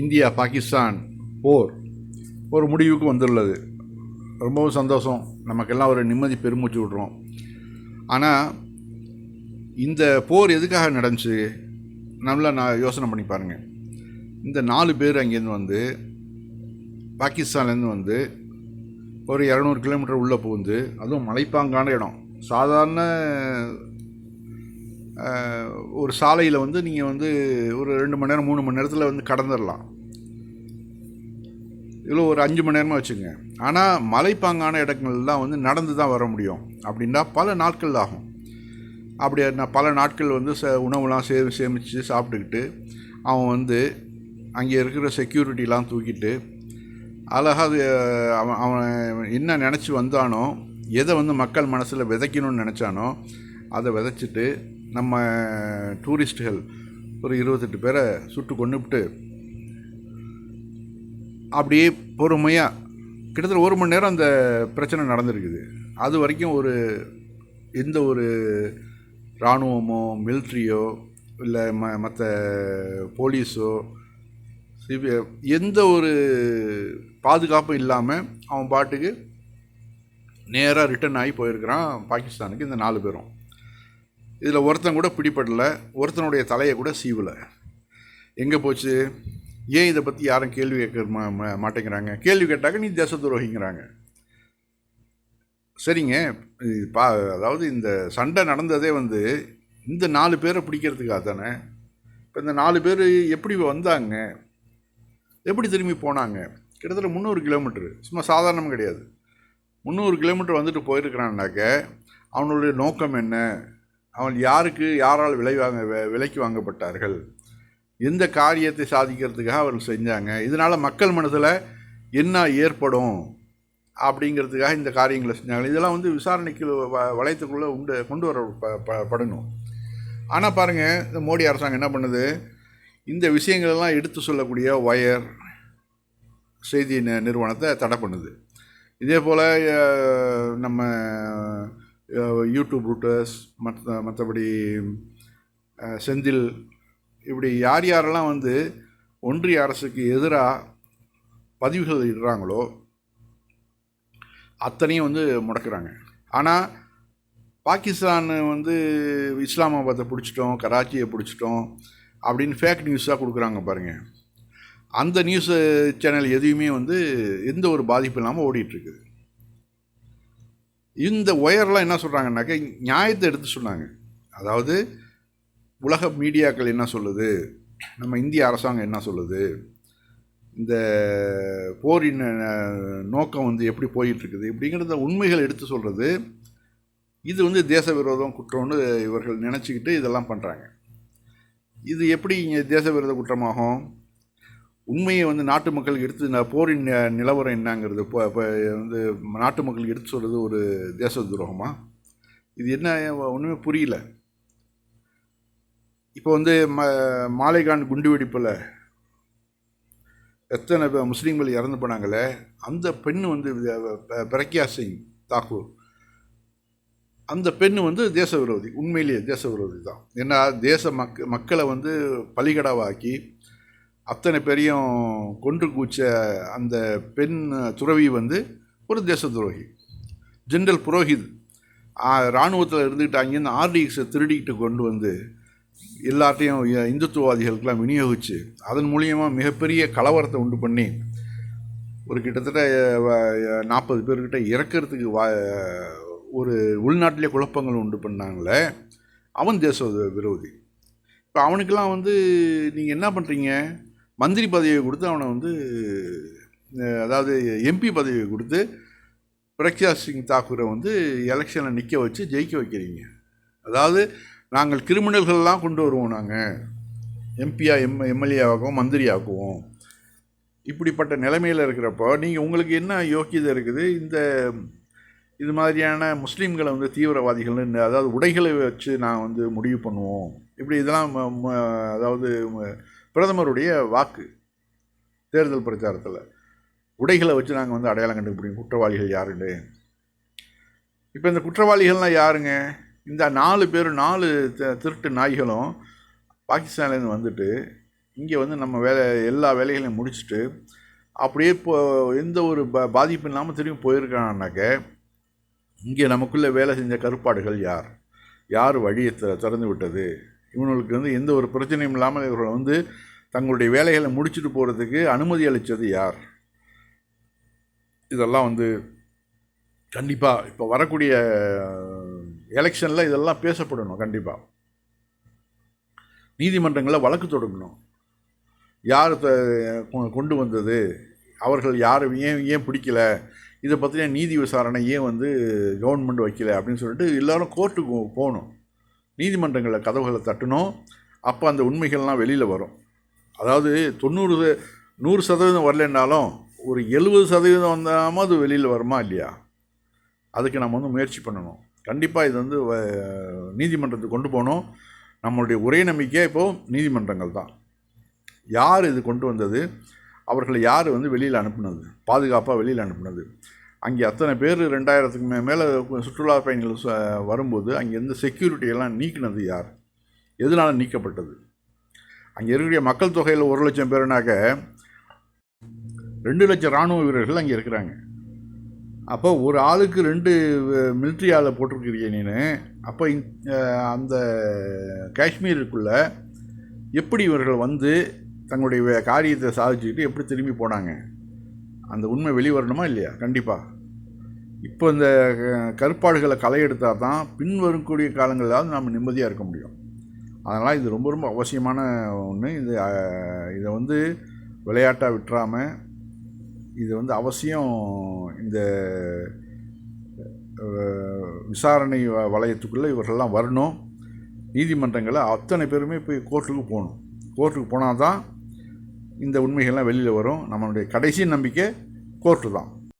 India Pakistan போர். ஒரு முடிவுக்கு வந்துள்ளது. ரொம்பவும் சந்தோஷம். நமக்கெல்லாம் ஒரு நிம்மதி பெருமூச்சு விட்றோம். ஆனால் இந்த போர் எதுக்காக நடந்துச்சு? நல்லா நான் யோசனை பண்ணி பாருங்கள் இந்த நாலு பேர் அங்கேருந்து வந்து பாகிஸ்தான்லேருந்து வந்து ஒரு இரநூறு கிலோமீட்டர் உள்ளே புகுந்து அதுவும் மலைப்பாங்கான இடம். சாதாரண ஒரு சாலையில் வந்து நீங்கள் வந்து ஒரு ரெண்டு மணி நேரம் மூணு மணி நேரத்தில் வந்து கடந்துடலாம் இதில் ஒரு அஞ்சு மணி நேரமாக வச்சுங்க ஆனால் மலைப்பாங்கான இடங்கள்லாம் வந்து நடந்து தான் வர முடியும். அப்படின்னா பல நாட்கள் ஆகும். அப்படி நான் பல நாட்கள் வந்து ச உணவுலாம் சே சேமித்து சாப்பிட்டுக்கிட்டு அவன் வந்து அங்கே இருக்கிற செக்யூரிட்டிலாம் தூக்கிட்டு அழகாக அது அவன் அவன் என்ன நினச்சி வந்தானோ எதை வந்து மக்கள் மனசில் விதைக்கணும்னு நினச்சானோ அதை விதைச்சிட்டு நம்ம டூரிஸ்ட்டுகள் ஒரு இருபத்தெட்டு பேரை சுட்டு கொண்டுவிட்டு அப்படியே பொறுமையாக கிட்டத்தட்ட ஒரு மணி நேரம் அந்த பிரச்சனை நடந்திருக்குது. அது வரைக்கும் ஒரு எந்த ஒரு இராணுவமோ மிலிட்ரியோ இல்லை ம மற்ற போலீஸோ சிபி எந்த ஒரு பாதுகாப்பும் இல்லாமல் அவன் பாட்டுக்கு நேராக ரிட்டர்ன் ஆகி போயிருக்கிறான். பாகிஸ்தானுக்கு இந்த நாலு பேரும். இதில் ஒருத்தன் கூட பிடிபடலை ஒருத்தனுடைய தலையை கூட சீவலை. எங்கே போச்சு? ஏன் இதை பற்றி யாரும் கேள்வி கேட்க மா மா- மாட்டேங்கிறாங்க? கேள்வி கேட்டாக்க நீ தேச துரோகிங்கிறாங்க சரிங்க பா அதாவது இந்த சண்டை நடந்ததே வந்து இந்த நாலு பேரை பிடிக்கிறதுக்காக தானே? இப்போ இந்த நாலு பேர் எப்படி வந்தாங்க? எப்படி திரும்பி போனாங்க? கிட்டத்தட்ட முந்நூறு கிலோமீட்டரு. சும்மா சாதாரணம் கிடையாது. முந்நூறு கிலோமீட்டர் வந்துட்டு போயிருக்கிறான்னாக்க அவனுடைய நோக்கம் என்ன? அவன் யாருக்கு யாரால் விலை வாங்க விலைக்கு வாங்கப்பட்டார்கள்? எந்த காரியத்தை சாதிக்கிறதுக்காக அவர்கள் செஞ்சாங்க? இதனால் மக்கள் மனதில் என்ன ஏற்படும்? அப்படிங்கிறதுக்காக இந்த காரியங்களை செஞ்சாங்க. இதெல்லாம் வந்து விசாரணைக்கு வ வளையத்துக்குள்ளே உண்டு கொண்டு வர ப- படணும். ஆனால் பாருங்கள் இந்த மோடி அரசாங்கம் என்ன பண்ணுது? இந்த விஷயங்களெல்லாம் எடுத்து சொல்லக்கூடிய ஒயர் செய்தி நிறுவனத்தை தடை பண்ணுது. இதே போல் நம்ம யூடியூப் ரூட்டர்ஸ் மற்ற மற்றபடி செந்தில் இப்படி யார் யாரெல்லாம் வந்து ஒன்றிய அரசுக்கு எதிராக பதிவுகள் இடுறாங்களோ அத்தனையும் வந்து முடக்கிறாங்க. ஆனால் பாகிஸ்தான் வந்து இஸ்லாமாபாத்தை பிடிச்சிட்டோம் கராச்சியை பிடிச்சிட்டோம் அப்படின்னு ஃபேக் நியூஸாக கொடுக்குறாங்க பாருங்கள் அந்த நியூஸ் சேனல் எதுவுமே வந்து எந்த ஒரு பாதிப்பும் இல்லாமல் ஓடிட்டுருக்குது இந்த ஒயர்லாம் என்ன சொல்கிறாங்கன்னாக்க நியாயத்தை எடுத்து சொன்னாங்க. அதாவது உலக மீடியாக்கள் என்ன சொல்லுது? நம்ம இந்திய அரசாங்கம் என்ன சொல்லுது? இந்த போரின் நோக்கம் வந்து எப்படி போயிட்டுருக்குது? இப்படிங்கிறத உண்மைகள் எடுத்து சொல்கிறது இது வந்து தேச விரோதம் குற்றம்னு இவர்கள் நினச்சிக்கிட்டு இதெல்லாம் பண்ணுறாங்க இது எப்படி இங்கே தேச விரோத குற்றமாகும்? உண்மையை வந்து நாட்டு மக்களுக்கு எடுத்து போரின் நிலவரம் என்னங்கிறது இப்போ இப்போ வந்து நாட்டு மக்களுக்கு எடுத்து சொல்கிறது ஒரு தேச துரோகமா இது என்ன ஒன்றுமே புரியல. இப்போ வந்து ம மாலைகான் குண்டு வெடிப்பில் எத்தனை முஸ்லீம்கள் இறந்து போனாங்களே அந்த பெண் வந்து பிரக்யா சிங் தாக்கூர் அந்த பெண் வந்து தேச விரோதி உண்மையிலேயே தேச விரோதி தான். ஏன்னா தேச மக் மக்களை வந்து பலிகடாவாக்கி அத்தனை பேரையும் கொன்று கூச்ச அந்த பெண் துறவி வந்து ஒரு தேச துரோகி ஜென்ரல் புரோஹித். இராணுவத்தில் இருந்துக்கிட்டு அங்கேருந்து ஆர்டிஎக்ஸை திருடிக்கிட்டு கொண்டு வந்து எல்லார்ட்டையும் இந்துத்துவவாதிகளுக்கெல்லாம் விநியோகித்து அதன் மூலியமாக மிகப்பெரிய கலவரத்தை உண்டு பண்ணி ஒரு கிட்டத்தட்ட நாற்பது பேர்கிட்ட இறக்கிறதுக்கு வா ஒரு உள்நாட்டிலே குழப்பங்கள் உண்டு பண்ணாங்களே அவன் தேச விரோதி. இப்போ அவனுக்கெல்லாம் வந்து நீங்கள் என்ன பண்ணுறீங்க மந்திரி பதவியை கொடுத்து அவனை வந்து அதாவது எம்பி பதவியை கொடுத்து பிரக்யா சிங் தாக்கூரை வந்து எலெக்ஷனில் நிற்க வச்சு ஜெயிக்க வைக்கிறீங்க. அதாவது நாங்கள் கிரிமினல்கள்லாம் கொண்டு வருவோம் நாங்கள் எம்பியா எம் எம்எல்ஏ ஆக்குவோம் மந்திரி ஆக்குவோம் இப்படிப்பட்ட நிலைமையில் இருக்கிறப்போ நீங்கள் உங்களுக்கு என்ன யோக்கியதை இருக்குது? இந்த இது மாதிரியான முஸ்லீம்களை வந்து தீவிரவாதிகள்னு அதாவது உடைகளை வச்சு நான் வந்து முடிவு பண்ணுவோம். இப்படி இதெல்லாம் ம- ம- அதாவது பிரதமருடைய வாக்கு தேர்தல் பிரச்சாரத்தில் உடைகளை வச்சு நாங்கள் வந்து அடையாளம் கண்டுபிடிக்கும் குற்றவாளிகள் யாருன்னு. இப்போ இந்த குற்றவாளிகள்லாம் யாருங்க? இந்த நாலு பேர் நாலு திருட்டு நாய்களும் பாகிஸ்தான்லேருந்து வந்துட்டு இங்கே வந்து நம்ம வேலை எல்லா வேலைகளையும் முடிச்சுட்டு அப்படியே இப்போ எந்த ஒரு ப பாதிப்பு இல்லாமல் திரும்பி போயிருக்கானாக்க இங்கே நமக்குள்ளே வேலை செஞ்ச கருப்பாடுகள் யார்? யார் வழியை த திறந்து விட்டது? இவங்களுக்கு வந்து எந்த ஒரு பிரச்சனையும் இல்லாமல் இவர்கள் வந்து தங்களுடைய வேலைகளை முடிச்சுட்டு போகிறதுக்கு அனுமதி அளித்தது யார்? இதெல்லாம் வந்து கண்டிப்பாக இப்போ வரக்கூடிய எலெக்ஷனில் இதெல்லாம் பேசப்படணும் கண்டிப்பாக நீதிமன்றங்களில் வழக்கு தொடங்கணும். யார் த- கொ- கொண்டு வந்தது? அவர்கள் யார் ஏன் ஏன் பிடிக்கல? இதை பற்றின நீதி விசாரணை ஏன் வந்து கவர்மெண்ட் வைக்கல அப்படின்னு சொல்லிட்டு எல்லாரும் கோர்ட்டுக்கு போகணும். நீதிமன்றங்களில் கதவுகளை தட்டணும் அப்போ அந்த உண்மைகள்லாம் வெளியில் வரும். அதாவது தொண்ணூறு நூறு சதவீதம் வரலன்னாலும் ஒரு எழுபது சதவீதம் வந்தாமல் அது வெளியில் வருமா இல்லையா? அதுக்கு நம்ம வந்து முயற்சி பண்ணணும். கண்டிப்பாக இது வந்து வ- நீதிமன்றத்துக்கு கொண்டு போகணும். நம்மளுடைய ஒரே நம்பிக்கை இப்போது நீதிமன்றங்கள் தான். யார் இது கொண்டு வந்தது? அவர்களை யார் வந்து வெளியில் அனுப்புனது? பாதுகாப்பாக வெளியில் அனுப்புனது? அங்கே அத்தனை பேர் ரெண்டாயிரத்துக்கு மே மேலே சுற்றுலா பயணிகள் ச- வரும்போது அங்கேருந்து செக்யூரிட்டி எல்லாம் நீக்கினது யார்? எதனால் நீக்கப்பட்டது? அங்கே இருக்கக்கூடிய மக்கள் தொகையில் ஒரு லட்சம் பேருனாக்க ரெண்டு லட்சம் இராணுவ வீரர்கள் அங்கே இருக்கிறாங்க. அப்போ ஒரு ஆளுக்கு ரெண்டு மிலிட்ரி ஆளை போட்டிருக்கிறீங்க நீனு. அப்போ அந்த காஷ்மீருக்குள்ளே எப்படி இவர்கள் வந்து தங்களுடைய காரியத்தை சாதிச்சுக்கிட்டு எப்படி திரும்பி போனாங்க? அந்த உண்மை வெளிவரணுமா இல்லையா? கண்டிப்பாக இப்போ இந்த கருப்பாடுகளை களை எடுத்தால் தான் பின்வரக்கூடிய காலங்களாவது நம்ம நிம்மதியாக இருக்க முடியும். அதனால் இது ரொம்ப ரொம்ப அவசியமான ஒன்று இது இதை வந்து விளையாட்டாக விட்டுறாமல் இது வந்து அவசியம் இந்த விசாரணை வளையத்துக்குள்ளே இவர்கள்லாம் வரணும். நீதிமன்றங்களில் அத்தனை பேருமே போய் கோர்ட்டுக்கு போகணும். கோர்ட்டுக்கு போனால் தான் இந்த உண்மைகள்லாம் வெளியில் வரும். நம்மளுடைய கடைசி நம்பிக்கை கோர்ட்டு தான்.